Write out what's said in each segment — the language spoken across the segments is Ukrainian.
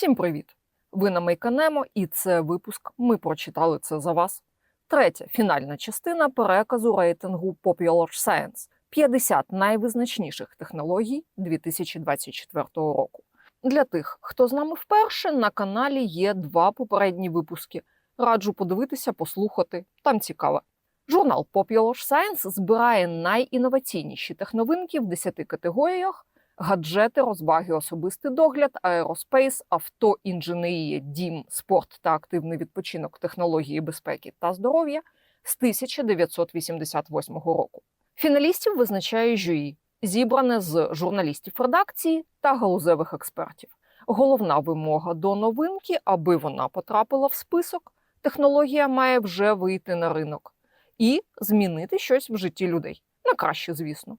Всім привіт! Ви на Мейканемо, і це випуск. Ми прочитали це за вас. Третя фінальна частина переказу рейтингу Popular Science 50 найвизначніших технологій 2024 року. Для тих, хто з нами вперше, на каналі є два попередні випуски. Раджу подивитися, послухати. Там цікаво. Журнал Popular Science збирає найінноваційніші техновинки в 10 категоріях: гаджети, розваги, особистий догляд, аероспейс, авто, інженерія, дім, спорт та активний відпочинок, технології безпеки та здоров'я з 1988 року. Фіналістів визначає журі, зібране з журналістів редакції та галузевих експертів. Головна вимога до новинки, аби вона потрапила в список, технологія має вже вийти на ринок і змінити щось в житті людей. На краще, звісно.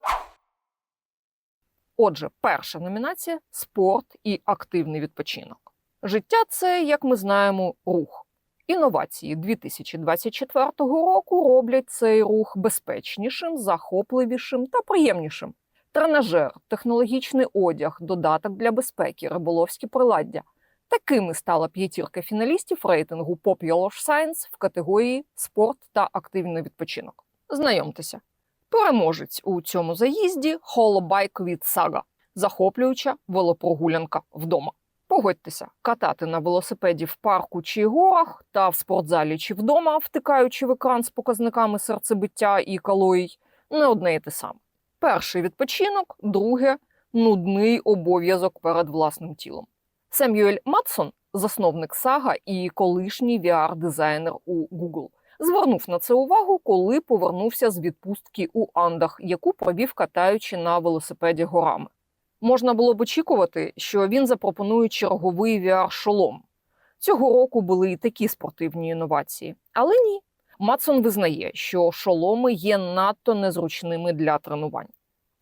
Отже, перша номінація спорт і активний відпочинок. Життя це, як ми знаємо, рух. Інновації 2024 року роблять цей рух безпечнішим, захопливішим та приємнішим. Тренажер, технологічний одяг, додаток для безпеки, риболовські приладдя. Такими стала п'ятірка фіналістів рейтингу Popular Science в категорії спорт та активний відпочинок. Знайомтеся, переможець у цьому заїзді Холобайк від Сага, захоплююча велопрогулянка вдома. Погодьтеся, катати на велосипеді в парку чи горах та в спортзалі чи вдома, втикаючи в екран з показниками серцебиття і калорій, не одне і те саме. Перший відпочинок, друге нудний обов'язок перед власним тілом. Семюель Матсон, засновник Сага і колишній VR-дизайнер у Google, звернув на це увагу, коли повернувся з відпустки у Андах, яку провів катаючи на велосипеді горами. Можна було б очікувати, що він запропонує черговий VR-шолом. Цього року були і такі спортивні інновації, але ні. Матсон визнає, що шоломи є надто незручними для тренувань.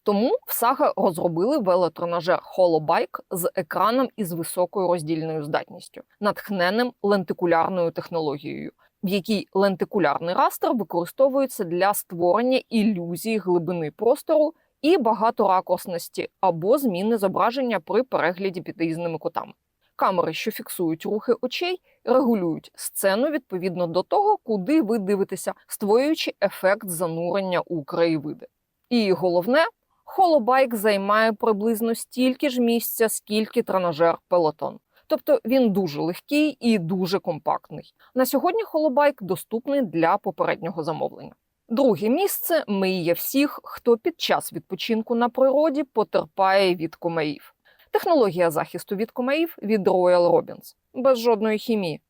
Тому в Сага розробили велотренажер Holobike з екраном із високою роздільною здатністю, натхненим лентикулярною технологією, в якій лентикулярний растер використовується для створення ілюзії глибини простору і багаторакурсності або зміни зображення при перегляді під різними кутами. Камери, що фіксують рухи очей, регулюють сцену відповідно до того, куди ви дивитеся, створюючи ефект занурення у краєвиди. І головне, холобайк займає приблизно стільки ж місця, скільки тренажер пелотон. Тобто він дуже легкий і дуже компактний. На сьогодні холобайк доступний для попереднього замовлення. Друге місце миє всіх, хто під час відпочинку на природі потерпає від комарів. Технологія захисту від комарів від Royal Robins. без жодної хімії.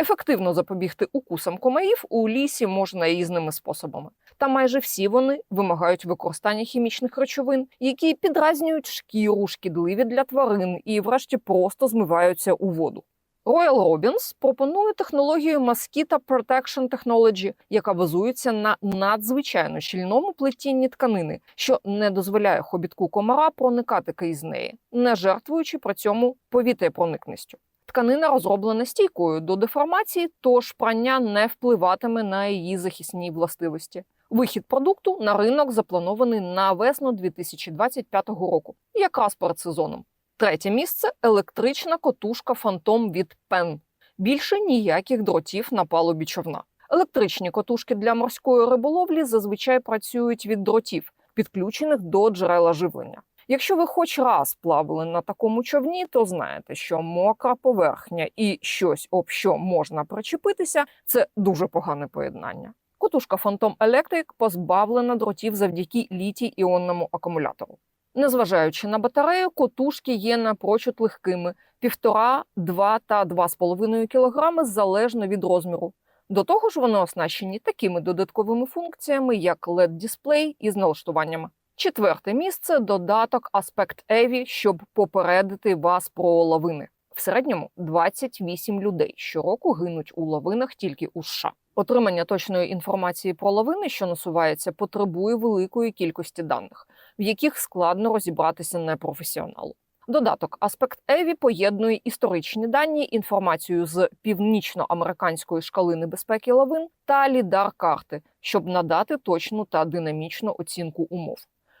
Ефективно запобігти укусам комарів у лісі можна різними способами. Та майже всі вони вимагають використання хімічних речовин, які підразнюють шкіру, шкідливі для тварин і, врешті, просто змиваються у воду. Royal Robins пропонує технологію Mosquito Protection Technology, яка базується на надзвичайно щільному плетінні тканини, що не дозволяє хобітку комара проникати крізь неї, не жертвуючи при цьому повітряпроникністю. Тканина розроблена стійкою до деформації, тож прання не впливатиме на її захисні властивості. Вихід продукту на ринок запланований на весну 2025 року, якраз перед сезоном. Третє місце електрична котушка Фантом від Пен. Більше ніяких дротів на палубі човна. Електричні котушки для морської риболовлі зазвичай працюють від дротів, підключених до джерела живлення. Якщо ви хоч раз плавали на такому човні, то знаєте, що мокра поверхня і щось, об що можна причепитися, це дуже погане поєднання. Котушка Phantom Electric позбавлена дротів завдяки літій іонному акумулятору. Незважаючи на батарею, котушки є напрочуд легкими 1,5, 2 та 2,5 кг залежно від розміру. До того ж, вони оснащені такими додатковими функціями, як led дисплей із налаштуваннями. Четверте місце додаток Aspect Evi, щоб попередити вас про лавини. В середньому 28 людей щороку гинуть у лавинах тільки у США. Отримання точної інформації про лавини, що насуваються, потребує великої кількості даних, в яких складно розібратися непрофесіоналу. Додаток Aspect Evi поєднує історичні дані, інформацію з північноамериканської шкали небезпеки лавин та лідар карти, щоб надати точну та динамічну оцінку умов.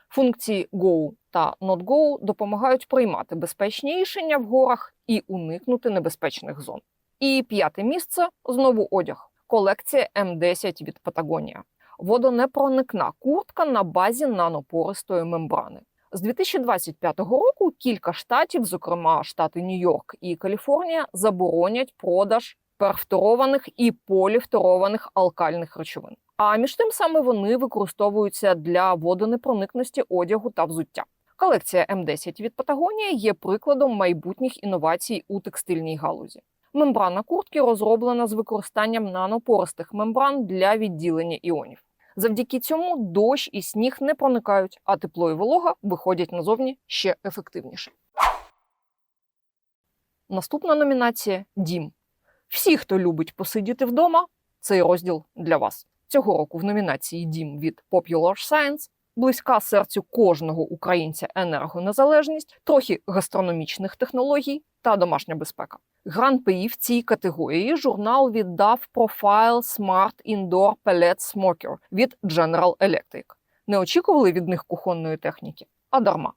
Функції Go та Not Go допомагають приймати безпечні рішення в горах і уникнути небезпечних зон. І п'яте місце знову одяг. Колекція М10 від Патагонія. Водонепроникна куртка на базі нанопористої мембрани. З 2025 року кілька штатів, зокрема штати Нью-Йорк і Каліфорнія, заборонять продаж перфторованих і поліфторованих алкальних речовин. А між тим саме вони використовуються для водонепроникності одягу та взуття. Колекція М10 від Патагонія є прикладом майбутніх інновацій у текстильній галузі. Мембрана куртки розроблена з використанням нанопористих мембран для відділення іонів. Завдяки цьому дощ і сніг не проникають, а тепло і волога виходять назовні ще ефективніше. Наступна номінація Дім. Всі, хто любить посидіти вдома, цей розділ для вас. Цього року в номінації Дім від Popular Science близька серцю кожного українця енергонезалежність, трохи гастрономічних технологій та домашня безпека. Гран-при в цій категорії журнал віддав профайл Smart Indoor Pellet Smoker від General Electric. Не очікували від них кухонної техніки, а дарма.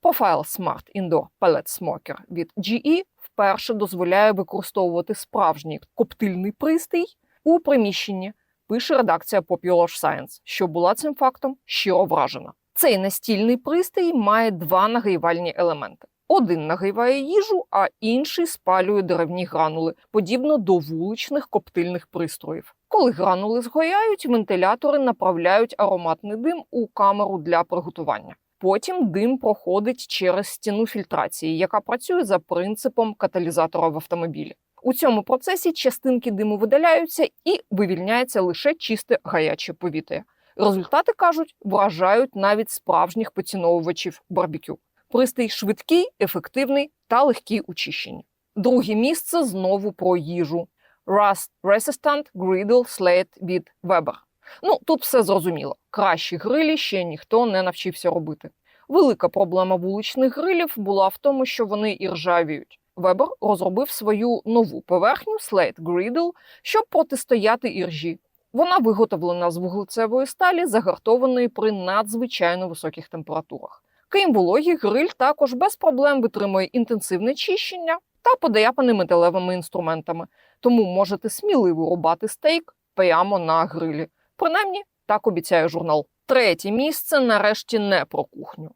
Профайл Smart Indoor Pellet Smoker від GE вперше дозволяє використовувати справжній коптильний пристрій у приміщенні, пише редакція Popular Science, що була цим фактом щиро вражена. Цей настільний пристрій має два нагрівальні елементи. Один нагріває їжу, а інший спалює деревні гранули, подібно до вуличних коптильних пристроїв. Коли гранули згоряють, вентилятори направляють ароматний дим у камеру для приготування. Потім дим проходить через стіну фільтрації, яка працює за принципом каталізатора в автомобілі. У цьому процесі частинки диму видаляються і вивільняється лише чисте гаряче повітря. Результати кажуть, вражають навіть справжніх поціновувачів барбекю. Пристрій швидкий, ефективний та легкий у чищенні. Друге місце знову про їжу. Rust Resistant Griddle Slate від Weber. Ну тут все зрозуміло. Кращі грилі ще ніхто не навчився робити. Велика проблема вуличних грилів була в тому, що вони і ржавіють. Weber розробив свою нову поверхню Slate Griddle, щоб протистояти іржі. Вона виготовлена з вуглецевої сталі, загартованої при надзвичайно високих температурах. Крім вологі, гриль також без проблем витримує інтенсивне чищення та подаяпаний металевими інструментами, тому можете сміливо рубати стейк прямо на грилі. Принаймні, так обіцяє журнал. Третє місце нарешті не про кухню.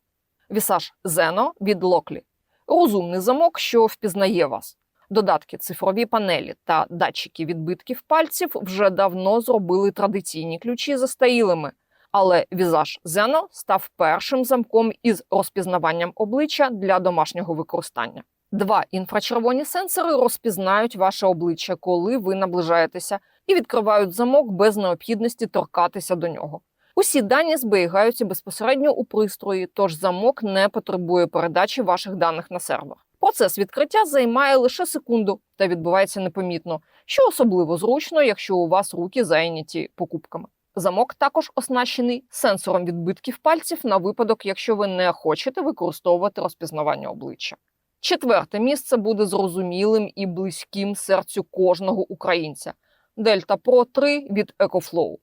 Вісаж Зено від Локлі. Розумний замок, що впізнає вас. Додатки, цифрові панелі та датчики відбитків пальців вже давно зробили традиційні ключі застарілими. Але візаж Зено став першим замком із розпізнаванням обличчя для домашнього використання. Два інфрачервоні сенсори розпізнають ваше обличчя, коли ви наближаєтеся, і відкривають замок без необхідності торкатися до нього. Усі дані зберігаються безпосередньо у пристрої, тож замок не потребує передачі ваших даних на сервер. Процес відкриття займає лише секунду та відбувається непомітно, що особливо зручно, якщо у вас руки зайняті покупками. Замок також оснащений сенсором відбитків пальців на випадок, якщо ви не хочете використовувати розпізнавання обличчя. Четверте місце буде зрозумілим і близьким серцю кожного українця. Delta Pro 3 від EcoFlow.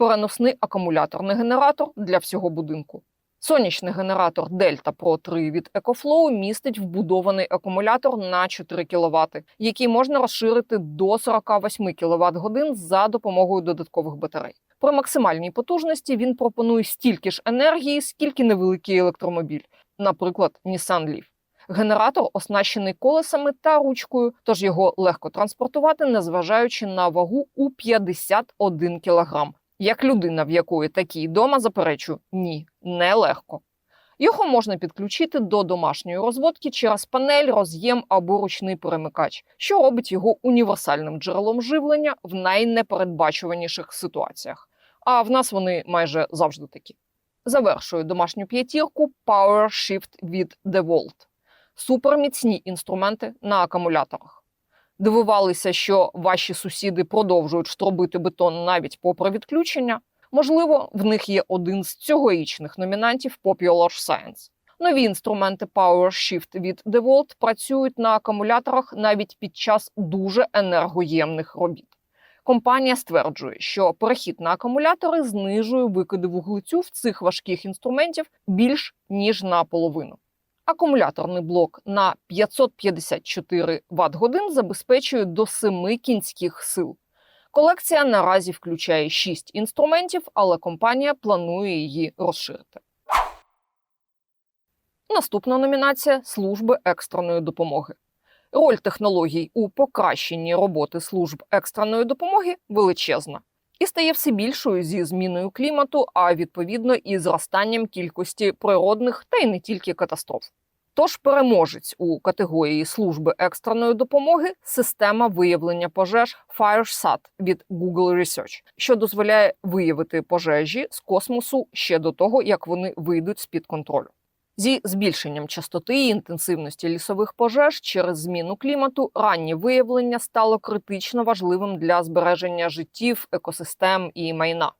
Переносний акумуляторний генератор для всього будинку. Сонячний генератор Delta Pro 3 від EcoFlow містить вбудований акумулятор на 4 кВт, який можна розширити до 48 кВт годин за допомогою додаткових батарей. При максимальній потужності він пропонує стільки ж енергії, скільки невеликий електромобіль, наприклад, Nissan Leaf. Генератор оснащений колесами та ручкою, тож його легко транспортувати, незважаючи на вагу у 51 кг. Як людина, в якої такі дома, заперечу, ні, нелегко. Його можна підключити до домашньої розводки через панель, роз'єм або ручний перемикач, що робить його універсальним джерелом живлення в найнепередбачуваніших ситуаціях. А в нас вони майже завжди такі. Завершую домашню п'ятірку Power Shift від DeWalt. Суперміцні інструменти на акумуляторах. Дивувалися, що ваші сусіди продовжують штробити бетон навіть попри відключення. Можливо, в них є один з цьогорічних номінантів Popular Science. Нові інструменти Power Shift від DeWalt працюють на акумуляторах навіть під час дуже енергоємних робіт. Компанія стверджує, що перехід на акумулятори знижує викиди вуглецю в цих важких інструментів більш ніж наполовину. Акумуляторний блок на 554 Вт годин забезпечує до 7 кінських сил. Колекція наразі включає 6 інструментів, але компанія планує її розширити. Наступна номінація служби екстреної допомоги. Роль технологій у покращенні роботи служб екстреної допомоги величезна і стає все більшою зі зміною клімату, а відповідно і зростанням кількості природних та й не тільки катастроф. Тож переможець у категорії служби екстреної допомоги система виявлення пожеж FireSat від Google Research, що дозволяє виявити пожежі з космосу ще до того, як вони вийдуть з під контролю. Зі збільшенням частоти і інтенсивності лісових пожеж через зміну клімату раннє виявлення стало критично важливим для збереження життів, екосистем і майна.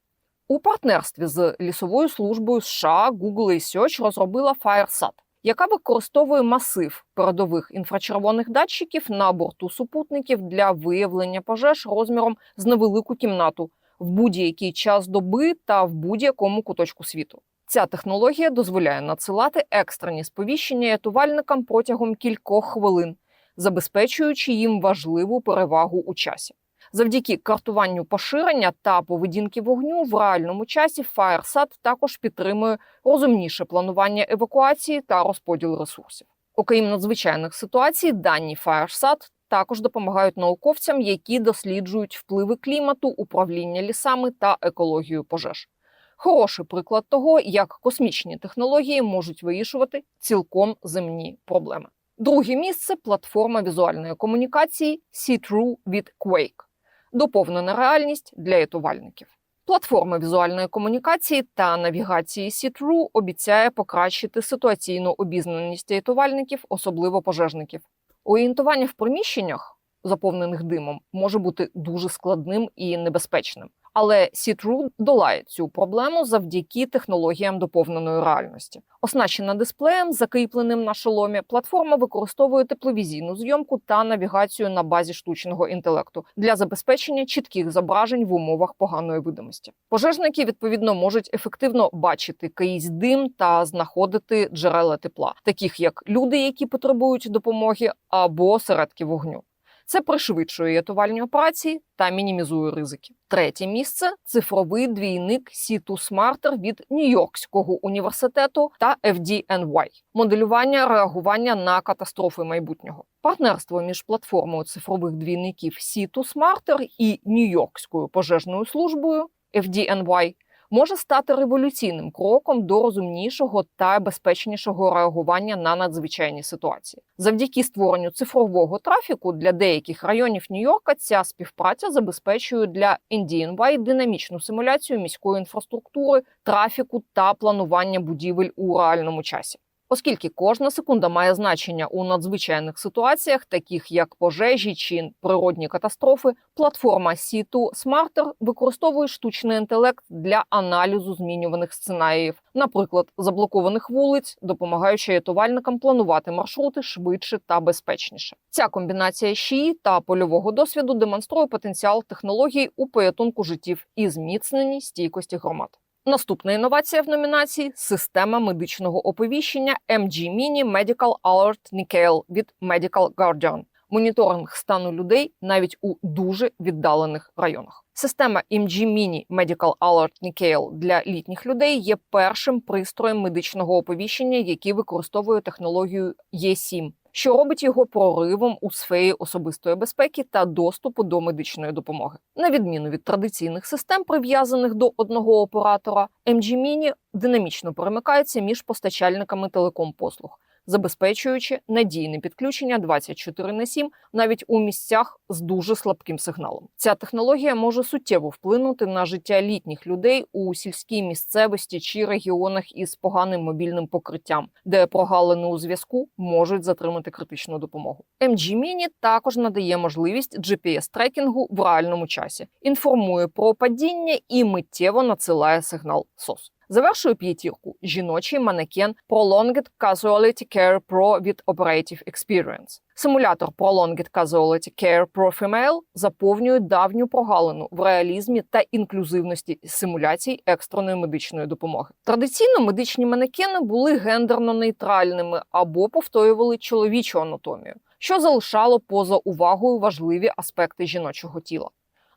У партнерстві з лісовою службою США Google Research розробила FireSat, яка використовує масив передових інфрачервоних датчиків на борту супутників для виявлення пожеж розміром з невелику кімнату в будь-який час доби та в будь-якому куточку світу. Ця технологія дозволяє надсилати екстрені сповіщення рятувальникам протягом кількох хвилин, забезпечуючи їм важливу перевагу у часі. Завдяки картуванню поширення та поведінки вогню в реальному часі FireSat також підтримує розумніше планування евакуації та розподіл ресурсів. Окрім надзвичайних ситуацій, дані FireSat також допомагають науковцям, які досліджують впливи клімату, управління лісами та екологію пожеж. Хороший приклад того, як космічні технології можуть вирішувати цілком земні проблеми. Друге місце платформа візуальної комунікації See-Through від Quake. Доповнена реальність для рятувальників. Платформа візуальної комунікації та навігації See-Through обіцяє покращити ситуаційну обізнаність рятувальників, особливо пожежників. Орієнтування в приміщеннях, заповнених димом, може бути дуже складним і небезпечним. Але See-Through долає цю проблему завдяки технологіям доповненої реальності. Оснащена дисплеєм, закріпленим на шоломі, платформа використовує тепловізійну зйомку та навігацію на базі штучного інтелекту для забезпечення чітких зображень в умовах поганої видимості. Пожежники відповідно можуть ефективно бачити крізь дим та знаходити джерела тепла, таких як люди, які потребують допомоги, або середки вогню. Це пришвидшує рятувальні операції та мінімізує ризики. Третє місце цифровий двійник C2 Smarter від Нью-Йоркського університету та FDNY. моделювання реагування на катастрофи майбутнього. Партнерство між платформою цифрових двійників C2 Smarter і Нью-Йоркською пожежною службою FDNY може стати революційним кроком до розумнішого та безпечнішого реагування на надзвичайні ситуації. Завдяки створенню цифрового трафіку для деяких районів Нью-Йорка ця співпраця забезпечує для NDNY динамічну симуляцію міської інфраструктури, трафіку та планування будівель у реальному часі. Оскільки кожна секунда має значення у надзвичайних ситуаціях, таких як пожежі чи природні катастрофи, платформа C2 Smarter використовує штучний інтелект для аналізу змінюваних сценаріїв, наприклад, заблокованих вулиць, допомагаючи рятувальникам планувати маршрути швидше та безпечніше. Ця комбінація ШІ та польового досвіду демонструє потенціал технологій у порятунку життів і зміцненні стійкості громад. Наступна інновація в номінації система медичного оповіщення MG Mini Medical Alert Nickel від Medical Guardian. Моніторинг стану людей навіть у дуже віддалених районах. Система MG Mini Medical Alert Nickel для літніх людей є першим пристроєм медичного оповіщення, який використовує технологію E7 що робить його проривом у сфері особистої безпеки та доступу до медичної допомоги. На відміну від традиційних систем, прив'язаних до одного оператора, MG Mini динамічно перемикається між постачальниками телеком-послуг забезпечуючи надійне підключення 24 на 7 навіть у місцях з дуже слабким сигналом. Ця технологія може суттєво вплинути на життя літніх людей у сільській місцевості чи регіонах із поганим мобільним покриттям, де прогалини у зв'язку можуть затримати критичну допомогу. MG Mini також надає можливість gps трекінгу в реальному часі, інформує про падіння і миттєво надсилає сигнал SOS. Завершує п'ятірку жіночий манекен Prolonged Casualty Care Pro від Operative Experience. Симулятор Prolonged Casualty Care Pro Female заповнює давню прогалину в реалізмі та інклюзивності симуляцій екстреної медичної допомоги. Традиційно медичні манекени були гендерно нейтральними або повторювали чоловічу анатомію, що залишало поза увагою важливі аспекти жіночого тіла.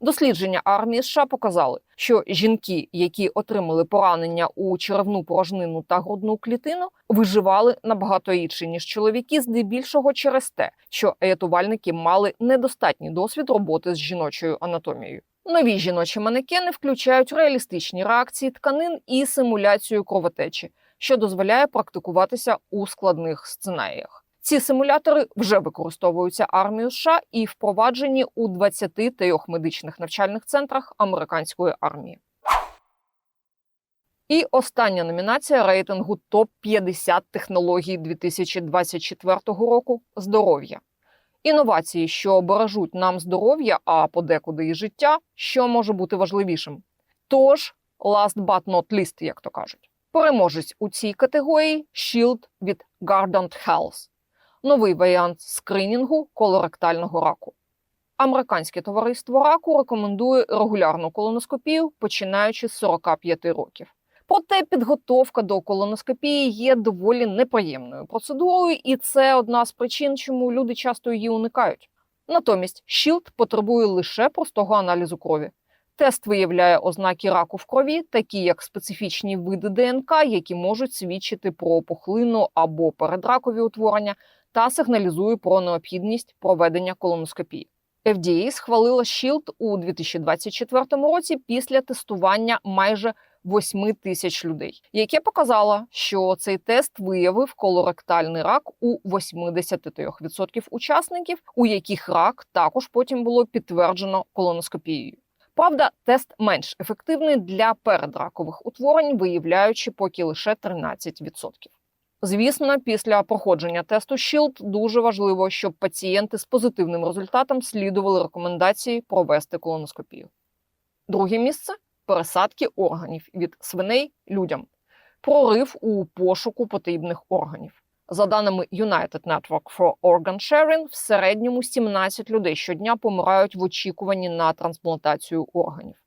Дослідження армії США показали, що жінки, які отримали поранення у черевну порожнину та грудну клітину, виживали набагато рідше ніж чоловіки, здебільшого через те, що рятувальники мали недостатній досвід роботи з жіночою анатомією. Нові жіночі манекени включають реалістичні реакції тканин і симуляцію кровотечі, що дозволяє практикуватися у складних сценаріях. Ці симулятори вже використовуються армією США і впроваджені у 23 медичних навчальних центрах американської армії. І остання номінація рейтингу топ 50 технологій 2024 року здоров'я. Інновації, що бережуть нам здоров'я, а подекуди і життя, що може бути важливішим. Тож, last but not least, як то кажуть, переможець у цій категорії Shield від Guardant Health новий варіант скринінгу колоректального раку. Американське товариство раку рекомендує регулярну колоноскопію, починаючи з 45 років. Проте підготовка до колоноскопії є доволі неприємною процедурою, і це одна з причин, чому люди часто її уникають. Натомість щілд потребує лише простого аналізу крові. Тест виявляє ознаки раку в крові, такі як специфічні види ДНК, які можуть свідчити про пухлину або передракові утворення, та сигналізує про необхідність проведення колоноскопії. FDA схвалила Shield у 2024 році після тестування майже 8 тисяч людей, яке показало, що цей тест виявив колоректальний рак у 83% учасників, у яких рак також потім було підтверджено колоноскопією. Правда, тест менш ефективний для передракових утворень, виявляючи поки лише 13%. Звісно, після проходження тесту SHIELD дуже важливо, щоб пацієнти з позитивним результатом слідували рекомендації провести колоноскопію. Друге місце пересадки органів від свиней людям, прорив у пошуку потрібних органів. За даними United Network for Organ Sharing, в середньому 17 людей щодня помирають в очікуванні на трансплантацію органів.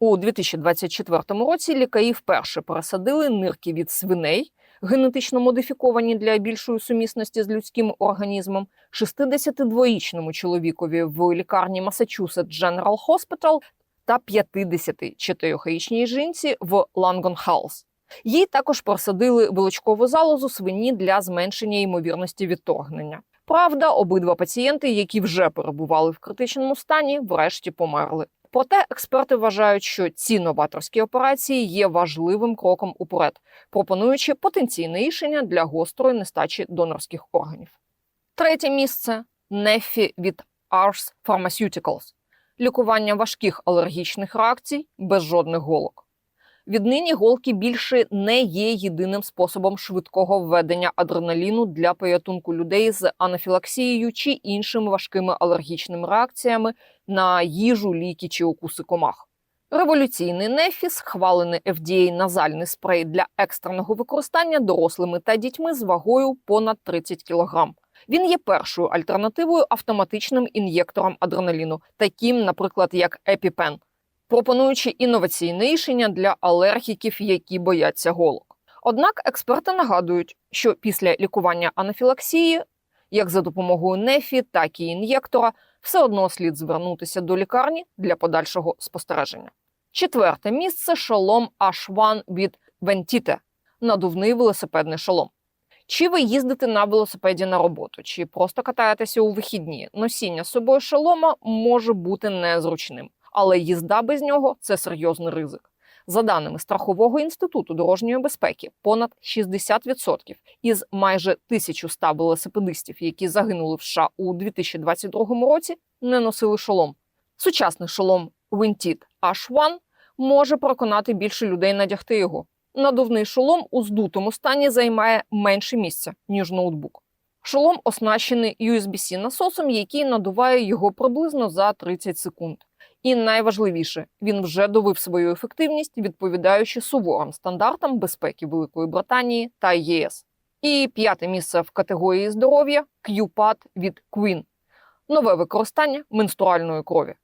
У 2024 році лікарі вперше пересадили нирки від свиней генетично модифіковані для більшої сумісності з людським організмом, 62-річному чоловікові в лікарні Massachusetts General Hospital та 54-річній жінці в Лангон Хаус. Їй також просадили вилочкову залозу свині для зменшення ймовірності відторгнення. Правда, обидва пацієнти, які вже перебували в критичному стані, врешті померли. Проте експерти вважають, що ці новаторські операції є важливим кроком уперед, пропонуючи потенційне рішення для гострої нестачі донорських органів. Третє місце нефі від Ars Pharmaceuticals – лікування важких алергічних реакцій без жодних голок. Віднині голки більше не є єдиним способом швидкого введення адреналіну для порятунку людей з анафілаксією чи іншими важкими алергічними реакціями на їжу, ліки чи укуси комах. Революційний нефіс, схвалений FDA назальний спрей для екстреного використання дорослими та дітьми з вагою понад 30 кг. Він є першою альтернативою автоматичним ін'єкторам адреналіну, таким, наприклад, як EpiPen пропонуючи інноваційне рішення для алергіків, які бояться голок. Однак експерти нагадують, що після лікування анафілаксії, як за допомогою нефі, так і ін'єктора, все одно слід звернутися до лікарні для подальшого спостереження. Четверте місце шолом H1 від Ventite – надувний велосипедний шолом. Чи ви їздите на велосипеді на роботу, чи просто катаєтеся у вихідні? Носіння з собою шолома може бути незручним але їзда без нього це серйозний ризик. За даними страхового інституту дорожньої безпеки, понад 60% із майже 1100 велосипедистів, які загинули в США у 2022 році, не носили шолом. Сучасний шолом Wintid H1 може переконати більше людей надягти його. Надувний шолом у здутому стані займає менше місця ніж ноутбук. Шолом оснащений USB-C насосом, який надуває його приблизно за 30 секунд І найважливіше, він вже довів свою ефективність, відповідаючи суворим стандартам безпеки Великої Британії та ЄС. І п'яте місце в категорії здоров'я QPAD від Queen. Нове використання менструальної крові.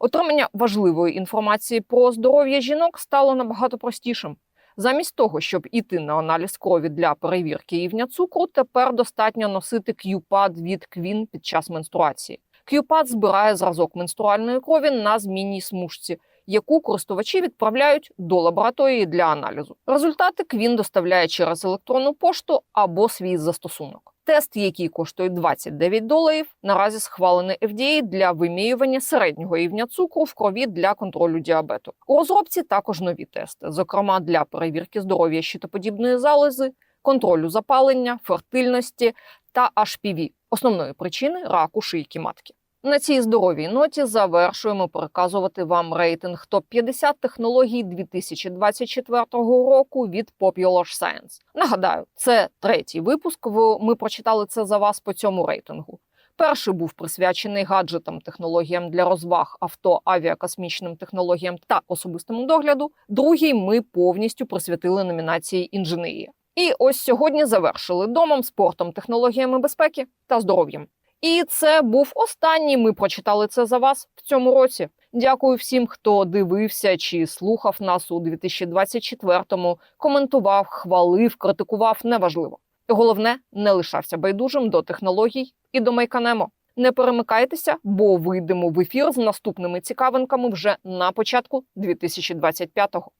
Отримання важливої інформації про здоров'я жінок стало набагато простішим. Замість того, щоб іти на аналіз крові для перевірки рівня цукру, тепер достатньо носити QPAD від Queen під час менструації. QPAD збирає зразок менструальної крові на змінній смужці, яку користувачі відправляють до лабораторії для аналізу. Результати Queen доставляє через електронну пошту або свій застосунок. Тест, який коштує 29 доларів, наразі схвалений FDA для вимірювання середнього рівня цукру в крові для контролю діабету. У розробці також нові тести, зокрема для перевірки здоров'я щитоподібної залози, контролю запалення, фертильності та HPV – основної причини раку шийки матки. На цій здоровій ноті завершуємо переказувати вам рейтинг топ 50 технологій 2024 року від Popular Science. Нагадаю, це третій випуск. Ми прочитали це за вас по цьому рейтингу. Перший був присвячений гаджетам, технологіям для розваг, авто, авіакосмічним технологіям та особистому догляду. Другий ми повністю присвятили номінації інженерія. І ось сьогодні завершили домом, спортом, технологіями безпеки та здоров'ям. І це був останній. Ми прочитали це за вас в цьому році. Дякую всім, хто дивився чи слухав нас у 2024-му, коментував, хвалив, критикував. Неважливо. Головне, не лишався байдужим до технологій і до Майканемо. Не перемикайтеся, бо вийдемо в ефір з наступними цікавинками вже на початку 2025-го.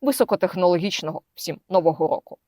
Високотехнологічного всім нового року.